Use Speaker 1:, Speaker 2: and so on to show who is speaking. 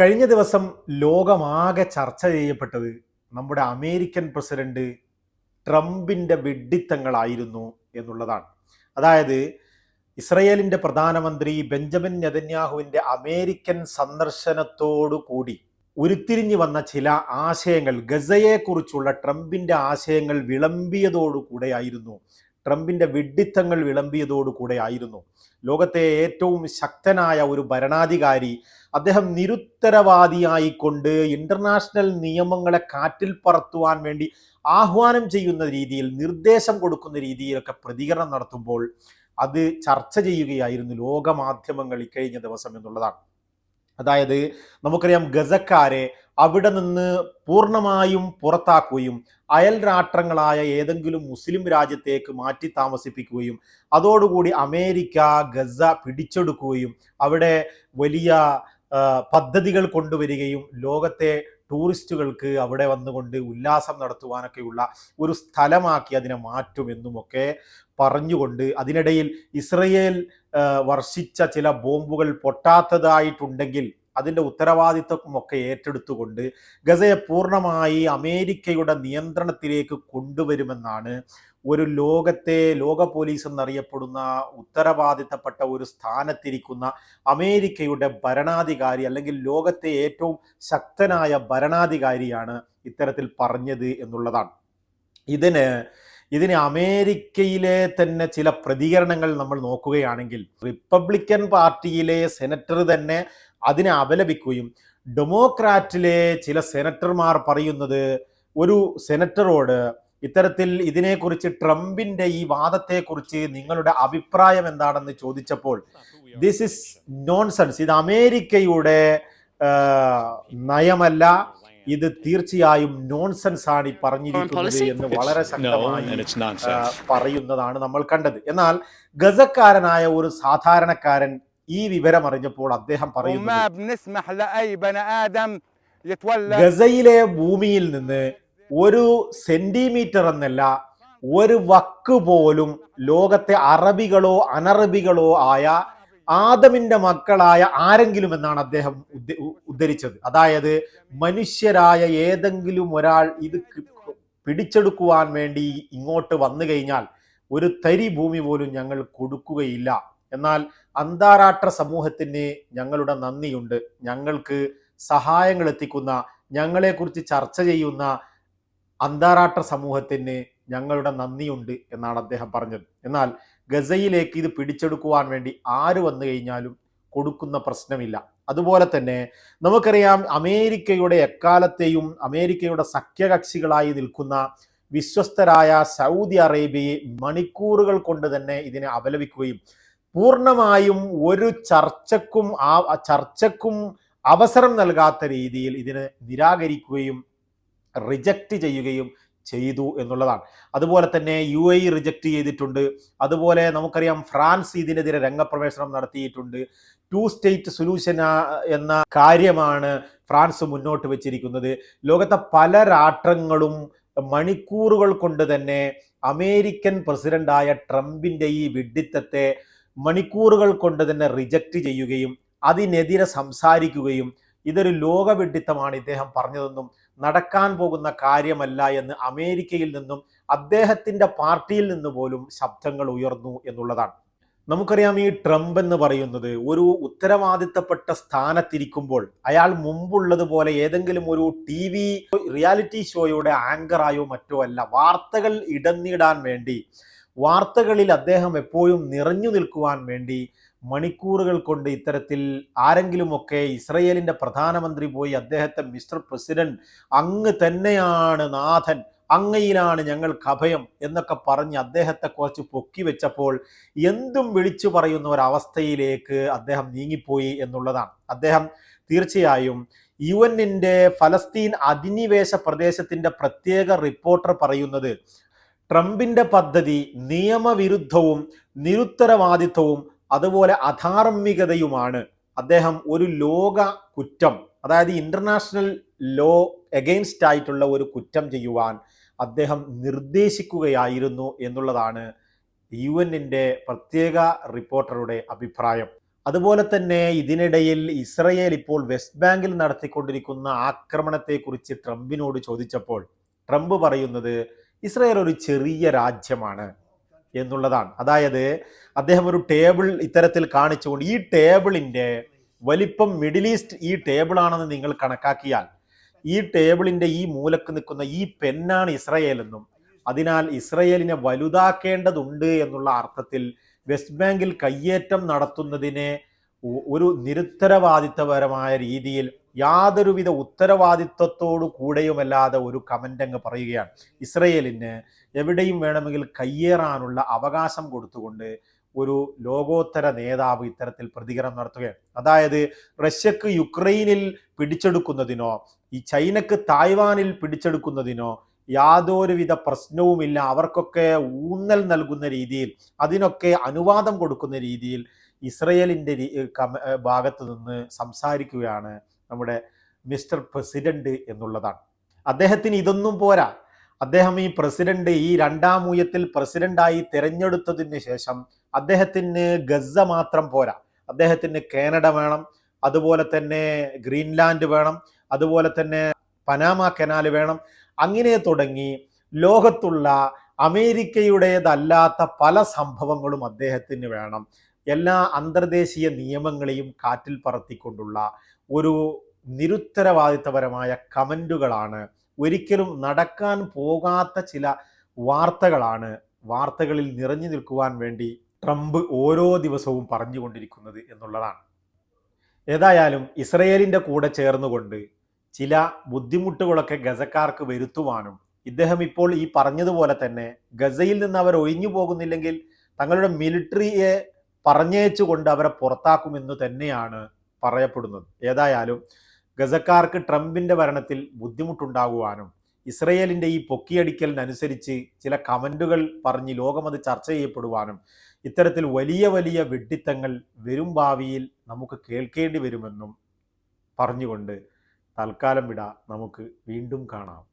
Speaker 1: കഴിഞ്ഞ ദിവസം ലോകമാകെ ചർച്ച ചെയ്യപ്പെട്ടത് നമ്മുടെ അമേരിക്കൻ പ്രസിഡന്റ് ട്രംപിന്റെ വെഡിത്തങ്ങളായിരുന്നു എന്നുള്ളതാണ്. അതായത് ഇസ്രയേലിന്റെ പ്രധാനമന്ത്രി ബെഞ്ചമിൻ നെതന്യാഹുവിന്റെ അമേരിക്കൻ സന്ദർശനത്തോടു കൂടി ഉരുത്തിരിഞ്ഞു വന്ന ചില ആശയങ്ങൾ ഗസയെക്കുറിച്ചുള്ള ട്രംപിന്റെ ആശയങ്ങൾ വിളമ്പിയതോടുകൂടെയായിരുന്നു ട്രംപിന്റെ വിഡ്ഢിത്തങ്ങൾ വിളമ്പിയതോടുകൂടെ ആയിരുന്നു ലോകത്തെ ഏറ്റവും ശക്തനായ ഒരു ഭരണാധികാരി അദ്ദേഹം നിരുത്തരവാദിയായിക്കൊണ്ട് ഇന്റർനാഷണൽ നിയമങ്ങളെ കാറ്റിൽ പറത്തുവാൻ വേണ്ടി ആഹ്വാനം ചെയ്യുന്ന രീതിയിൽ നിർദ്ദേശം കൊടുക്കുന്ന രീതിയിലൊക്കെ പ്രതികരണം നടത്തുമ്പോൾ അത് ചർച്ച ചെയ്യുകയായിരുന്നു ലോകമാധ്യമങ്ങൾ ഇക്കഴിഞ്ഞ ദിവസം എന്നുള്ളതാണ്. അതായത് നമുക്കറിയാം ഗസക്കാരെ അവിടെ നിന്ന് പൂർണമായും പുറത്താക്കുകയും അയൽ രാഷ്ട്രങ്ങളായ ഏതെങ്കിലും മുസ്ലിം രാജ്യത്തേക്ക് മാറ്റി താമസിപ്പിക്കുകയും അതോടുകൂടി അമേരിക്ക ഗസ പിടിച്ചെടുക്കുകയും അവിടെ വലിയ പദ്ധതികൾ കൊണ്ടുവരികയും ലോകത്തെ ടൂറിസ്റ്റുകൾക്ക് അവിടെ വന്നുകൊണ്ട് ഉല്ലാസം നടത്തുവാനൊക്കെയുള്ള ഒരു സ്ഥലമാക്കി അതിനെ മാറ്റുമെന്നുമൊക്കെ പറഞ്ഞുകൊണ്ട് അതിനിടയിൽ ഇസ്രയേൽ വർഷിച്ച ചില ബോംബുകൾ പൊട്ടാത്തതായിട്ടുണ്ടെങ്കിൽ അതിന്റെ ഉത്തരവാദിത്വമൊക്കെ ഏറ്റെടുത്തുകൊണ്ട് ഗസയെ പൂർണമായി അമേരിക്കയുടെ നിയന്ത്രണത്തിലേക്ക് കൊണ്ടുവരുമെന്നാണ് ഒരു ലോകത്തെ ലോക പോലീസ് എന്നറിയപ്പെടുന്ന ഉത്തരവാദിത്തപ്പെട്ട ഒരു സ്ഥാനത്തിരിക്കുന്ന അമേരിക്കയുടെ ഭരണാധികാരി അല്ലെങ്കിൽ ലോകത്തെ ഏറ്റവും ശക്തനായ ഭരണാധികാരിയാണ് ഇത്തരത്തിൽ പറഞ്ഞത് എന്നുള്ളതാണ്. ഇതിന് ഇതിന് അമേരിക്കയിലെ തന്നെ ചില പ്രതികരണങ്ങൾ നമ്മൾ നോക്കുകയാണെങ്കിൽ റിപ്പബ്ലിക്കൻ പാർട്ടിയിലെ സെനറ്റർ തന്നെ അതിനെ അപലപിക്കുകയും ഡെമോക്രാറ്റിലെ ചില സെനറ്റർമാർ പറയുന്നത് ഒരു സെനറ്ററോട് ഇത്തരത്തിൽ ഇതിനെക്കുറിച്ച് ട്രംപിന്റെ ഈ വാദത്തെക്കുറിച്ച് നിങ്ങളുടെ അഭിപ്രായം എന്താണെന്ന് ചോദിച്ചപ്പോൾ ദിസ് ഇസ് നോൺസെൻസ് ഇത് അമേരിക്കയുടെ നയമല്ല. ഇത് തീർച്ചയായും നോൺസെൻസ് ആണ് ഈ പറഞ്ഞിരിക്കുന്നത് എന്ന് വളരെ ശക്തമായി. പറയുന്നതാണ് നമ്മൾ കണ്ടത്. എന്നാൽ ഗസക്കാരനായ ഒരു സാധാരണക്കാരൻ ഈ വിവരം അറിഞ്ഞപ്പോൾ അദ്ദേഹം
Speaker 2: പറയുന്നു
Speaker 1: ഗസയിലെ ഭൂമിയിൽ നിന്ന് ഒരു സെന്റിമീറ്റർ എന്നല്ല ഒരു വക്ക് പോലും ലോകത്തെ അറബികളോ അനറബികളോ ആയ ആദമിന്റെ മക്കളായ ആരെങ്കിലും എന്നാണ് അദ്ദേഹം ഉദ്ധരിച്ചത്. അതായത് മനുഷ്യരായ ഏതെങ്കിലും ഒരാൾ ഇത് പിടിച്ചെടുക്കുവാൻ വേണ്ടി ഇങ്ങോട്ട് വന്നു കഴിഞ്ഞാൽ ഒരു തരി ഭൂമി പോലും ഞങ്ങൾ കൊടുക്കുകയില്ല. എന്നാൽ അന്താരാഷ്ട്ര സമൂഹത്തിന് ഞങ്ങളുടെ നന്ദിയുണ്ട്. ഞങ്ങൾക്ക് സഹായങ്ങൾ എത്തിക്കുന്ന ഞങ്ങളെക്കുറിച്ച് ചർച്ച ചെയ്യുന്ന അന്താരാഷ്ട്ര സമൂഹത്തിന് ഞങ്ങളുടെ നന്ദിയുണ്ട് എന്നാണ് അദ്ദേഹം പറഞ്ഞത്. എന്നാൽ ഗസയിലേക്ക് ഇത് പിടിച്ചെടുക്കുവാൻ വേണ്ടി ആര് വന്നു കഴിഞ്ഞാലും കൊടുക്കുന്ന പ്രശ്നമില്ല. അതുപോലെ തന്നെ നമുക്കറിയാം അമേരിക്കയുടെ എക്കാലത്തെയും അമേരിക്കയുടെ സഖ്യകക്ഷികളായി നിൽക്കുന്ന വിശ്വസ്തരായ സൗദി അറേബ്യയെ മണിക്കൂറുകൾ കൊണ്ട് തന്നെ ഇതിനെ അപലപിക്കുകയും പൂർണമായും ഒരു ചർച്ചക്കും ആ ചർച്ചക്കും അവസരം നൽകാത്ത രീതിയിൽ ഇതിനെ നിരാകരിക്കുകയും റിജക്റ്റ് ചെയ്യുകയും ചെയ്തു എന്നുള്ളതാണ്. അതുപോലെ തന്നെ യു എ റിജക്റ്റ് ചെയ്തിട്ടുണ്ട്. അതുപോലെ നമുക്കറിയാം ഫ്രാൻസ് ഇതിനെതിരെ രംഗപ്രവേശനം നടത്തിയിട്ടുണ്ട്. ടു സ്റ്റേറ്റ് സൊല്യൂഷൻ എന്ന കാര്യമാണ് ഫ്രാൻസ് മുന്നോട്ട് വെച്ചിരിക്കുന്നത്. ലോകത്തെ പല രാഷ്ട്രങ്ങളും മണിക്കൂറുകൾ കൊണ്ട് തന്നെ അമേരിക്കൻ പ്രസിഡന്റായ ട്രംപിന്റെ ഈ വിഡ്ഢിത്തത്തെ മണിക്കൂറുകൾ കൊണ്ട് തന്നെ റിജക്റ്റ് ചെയ്യുകയും അതിനെതിരെ സംസാരിക്കുകയും ഇതൊരു ലോകവിഡിത്തമാണ് ഇദ്ദേഹം പറഞ്ഞതെന്നും നടക്കാൻ പോകുന്ന കാര്യമല്ല എന്ന് അമേരിക്കയിൽ നിന്നും അദ്ദേഹത്തിന്റെ പാർട്ടിയിൽ നിന്ന് പോലും ശബ്ദങ്ങൾ ഉയർന്നു എന്നുള്ളതാണ്. നമുക്കറിയാം ഈ ട്രംപ് എന്ന് പറയുന്നത് ഒരു ഉത്തരവാദിത്തപ്പെട്ട സ്ഥാനത്തിരിക്കുമ്പോൾ അയാൾ മുമ്പുള്ളതുപോലെ ഏതെങ്കിലും ഒരു ടി വി റിയാലിറ്റി ഷോയുടെ ആങ്കറായോ മറ്റോ അല്ല വാർത്തകൾ ഇടന്നിടാൻ വേണ്ടി വാർത്തകളിൽ അദ്ദേഹം എപ്പോഴും നിറഞ്ഞു നിൽക്കുവാൻ വേണ്ടി മണിക്കൂറുകൾ കൊണ്ട് ഇത്തരത്തിൽ ആരെങ്കിലുമൊക്കെ ഇസ്രയേലിന്റെ പ്രധാനമന്ത്രി പോയി അദ്ദേഹത്തെ മിസ്റ്റർ പ്രസിഡന്റ് അങ്ങ് തന്നെയാണ് നാഥൻ അങ്ങയിലാണ് ഞങ്ങൾക്ക് അഭയം എന്നൊക്കെ പറഞ്ഞ് അദ്ദേഹത്തെ കുറച്ച് പൊക്കി വെച്ചപ്പോൾ എന്തും വിളിച്ചു പറയുന്ന ഒരവസ്ഥയിലേക്ക് അദ്ദേഹം നീങ്ങിപ്പോയി എന്നുള്ളതാണ്. അദ്ദേഹം തീർച്ചയായും യു എന്നിന്റെ ഫലസ്തീൻ അധിനിവേശ പ്രദേശത്തിന്റെ പ്രത്യേക റിപ്പോർട്ടർ പറയുന്നത് ട്രംപിന്റെ പദ്ധതി നിയമവിരുദ്ധവും നിരുത്തരവാദിത്വവും അതുപോലെ അധാർമികതയുമാണ് അദ്ദേഹം ഒരു ലോക കുറ്റം അതായത് ഇന്റർനാഷണൽ ലോ എഗെയിൻസ്റ്റ് ആയിട്ടുള്ള ഒരു കുറ്റം ചെയ്യുവാൻ അദ്ദേഹം നിർദ്ദേശിക്കുകയായിരുന്നു എന്നുള്ളതാണ് യു എന്നിന്റെ പ്രത്യേക റിപ്പോർട്ടറുടെ അഭിപ്രായം. അതുപോലെ തന്നെ ഇതിനിടയിൽ ഇസ്രയേൽ ഇപ്പോൾ വെസ്റ്റ് ബാങ്കിൽ നടത്തിക്കൊണ്ടിരിക്കുന്ന ആക്രമണത്തെക്കുറിച്ച് ട്രംപിനോട് ചോദിച്ചപ്പോൾ ട്രംപ് പറയുന്നത് ഇസ്രയേൽ ഒരു ചെറിയ രാജ്യമാണ് എന്നുള്ളതാണ്. അതായത് അദ്ദേഹം ഒരു ടേബിൾ ഇത്തരത്തിൽ കാണിച്ചുകൊണ്ട് ഈ ടേബിളിന്റെ വലിപ്പം മിഡിൽ ഈസ്റ്റ് ഈ ടേബിളാണെന്ന് നിങ്ങൾ കണക്കാക്കിയാൽ ഈ ടേബിളിന്റെ ഈ മൂലക്ക് നിൽക്കുന്ന ഈ പെന്നാണ് ഇസ്രയേൽ എന്നും അതിനാൽ ഇസ്രയേലിനെ വലുതാക്കേണ്ടതുണ്ട് എന്നുള്ള അർത്ഥത്തിൽ വെസ്റ്റ് ബാങ്കിൽ കയ്യേറ്റം നടത്തുന്നതിനെ ഒരു നിരുത്തരവാദിത്തപരമായ രീതിയിൽ യാതൊരുവിധ ഉത്തരവാദിത്വത്തോടു കൂടെയുമല്ലാതെ ഒരു കമന്റ് അങ്ങ് പറയുകയാണ്. ഇസ്രയേലിന് എവിടെയും വേണമെങ്കിൽ കയ്യേറാനുള്ള അവകാശം കൊടുത്തുകൊണ്ട് ഒരു ലോകോത്തര നേതാവ് ഇത്തരത്തിൽ പ്രതികരണം നടത്തുകയാണ്. അതായത് റഷ്യക്ക് യുക്രൈനിൽ പിടിച്ചെടുക്കുന്നതിനോ ഈ ചൈനക്ക് തായ്വാനിൽ പിടിച്ചെടുക്കുന്നതിനോ യാതൊരുവിധ പ്രശ്നവുമില്ല. അവർക്കൊക്കെ ഊന്നൽ നൽകുന്ന രീതിയിൽ അതിനൊക്കെ അനുവാദം കൊടുക്കുന്ന രീതിയിൽ ഇസ്രയേലിന്റെ ഭാഗത്ത് നിന്ന് സംസാരിക്കുകയാണ് നമ്മുടെ മിസ്റ്റർ പ്രസിഡന്റ് എന്നുള്ളതാണ്. അദ്ദേഹത്തിന് ഇതൊന്നും പോരാ. അദ്ദേഹം ഈ പ്രസിഡന്റ് ഈ രണ്ടാം ഊയത്തിൽ പ്രസിഡന്റായി തിരഞ്ഞെടുത്തതിന് ശേഷം അദ്ദേഹത്തിന് ഗസ മാത്രം പോരാ. അദ്ദേഹത്തിന് കാനഡ വേണം അതുപോലെ തന്നെ ഗ്രീൻലാൻഡ് വേണം അതുപോലെ തന്നെ പനാമ കനാൽ വേണം. അങ്ങനെ തുടങ്ങി ലോകത്തുള്ള അമേരിക്കയുടേതല്ലാത്ത പല സംഭവങ്ങളും അദ്ദേഹത്തിന് വേണം. എല്ലാ അന്തർദേശീയ നിയമങ്ങളെയും കാറ്റിൽ പറത്തിക്കൊണ്ടുള്ള ഒരു നിരുത്തരവാദിത്തപരമായ കമന്റുകളാണ് ഒരിക്കലും നടക്കാൻ പോകാത്ത ചില വാർത്തകളാണ് വാർത്തകളിൽ നിറഞ്ഞു നിൽക്കുവാൻ വേണ്ടി ട്രംപ് ഓരോ ദിവസവും പറഞ്ഞുകൊണ്ടിരിക്കുന്നത് എന്നുള്ളതാണ്. ഏതായാലും ഇസ്രയേലിന്റെ കൂടെ ചേർന്നുകൊണ്ട് ചില ബുദ്ധിമുട്ടുകളൊക്കെ ഗസക്കാർക്ക് വരുത്തുവാനും ഇദ്ദേഹം ഇപ്പോൾ ഈ പറഞ്ഞതുപോലെ തന്നെ ഗസയിൽ നിന്ന് അവർ ഒഴിഞ്ഞു പോകുന്നില്ലെങ്കിൽ തങ്ങളുടെ മിലിറ്ററിയെ പറഞ്ഞയച്ചുകൊണ്ട് അവരെ പുറത്താക്കുമെന്ന് തന്നെയാണ് പറയപ്പെടുന്നത്. ഏതായാലും ഗസക്കാർക്ക് ട്രംപിന്റെ ഭരണത്തിൽ ബുദ്ധിമുട്ടുണ്ടാകുവാനും ഇസ്രയേലിന്റെ ഈ പൊക്കിയടിക്കലിനനുസരിച്ച് ചില കമന്റുകൾ പറഞ്ഞ് ലോകമത് ചർച്ച ചെയ്യപ്പെടുവാനും ഇത്തരത്തിൽ വലിയ വലിയ വെഡിത്തങ്ങൾ വരും ഭാവിയിൽ നമുക്ക് കേൾക്കേണ്ടി വരുമെന്നും പറഞ്ഞുകൊണ്ട് തൽക്കാലം വിട. നമുക്ക് വീണ്ടും കാണാം.